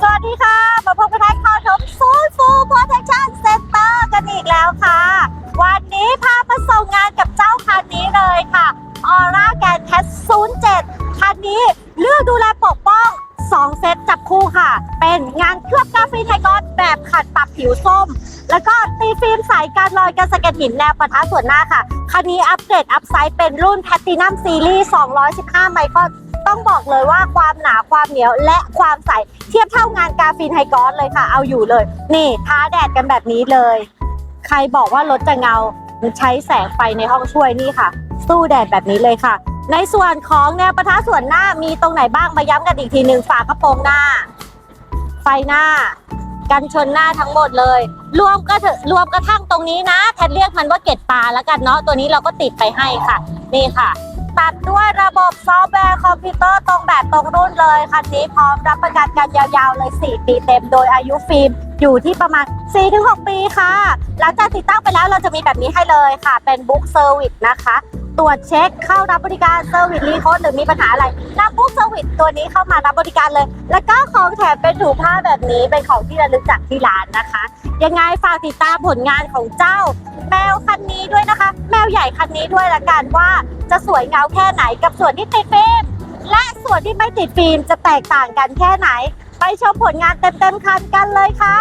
สวัสดีค่ะ มาพบกับทางข่าวทมซูนฟูโปรเทคชั่นเซ็นเตอร์กันอีกแล้วค่ะ วันนี้พามาส่งงานกับเจ้าคันนี้เลยค่ะออร่าแกนแคส07 คันนี้เลือกดูแลปกป้อง 2 เซตจับคู่ค่ะ เป็นงานเคลือบกราฟีนไทกอนแบบขัดปรับผิวส้ม แล้วก็ตีฟิล์มใสการลอยกันสะเก็ดหินแนวปะทะส่วนหน้าค่ะ คันนี้อัปเกรดอัพไซด์เป็นรุ่นแพ t ตินัมซีรีส์215 ไมครอน ต้องบอกเลยว่าความหนาความเหนียวและความใสเทียบเท่างานกาฟินไฮกอสเลยค่ะ เอาอยู่เลย นี่ท้าแดดกันแบบนี้เลย ใครบอกว่ารถจะเงาใช้แสงไฟในห้องช่วยนี่ค่ะ สู้แดดแบบนี้เลยค่ะ ในส่วนของแนวปะทะส่วนหน้ามีตรงไหนบ้างมาย้ำกันอีกทีหนึ่งฝากระโปรงหน้า ไฟหน้า กันชนหน้าทั้งหมดเลย รวมก็เถอะรวมกระทั่งตรงนี้นะแทนเรียกมันว่าเกตปลาแล้วกันเนาะตัวนี้เราก็ติดไปให้ค่ะ นี่ค่ะ ตัดด้วยระบบซอฟต์แวร์คอมพิวเตอร์ตรงแบบตรงรุ่นเลยคันนี้พร้อมรับประกันกันยาวๆเลย 4 ปีเต็มโดยอายุฟิล์มอยู่ที่ประมาณ 4-6 ปีค่ะ หลังจากติดตั้งไปแล้วเราจะมีแบบนี้ให้เลยค่ะ เป็นบุ๊กเซอร์วิสนะคะ ตรวจเช็คเข้ารับบริการเซอร์วิสรีโค้ดหรือมีปัญหาอะไรนำบุ๊กเซอร์วิสตัวนี้เข้ามารับบริการเลย แล้วก็ของแถมเป็นถุงผ้าแบบนี้เป็นของที่ระลึกจากที่ร้านนะคะ ยังไงฝากติดตามผลงานของเจ้า แมวคันนี้ด้วยนะคะ แมวใหญ่คันนี้ด้วยละกันว่าจะสวยเงาแค่ไหนกับส่วนที่ติดฟิล์มและส่วนที่ไม่ติดฟิล์มจะแตกต่างกันแค่ไหน ไปชมผลงานเต็มๆคันกันเลยค่ะ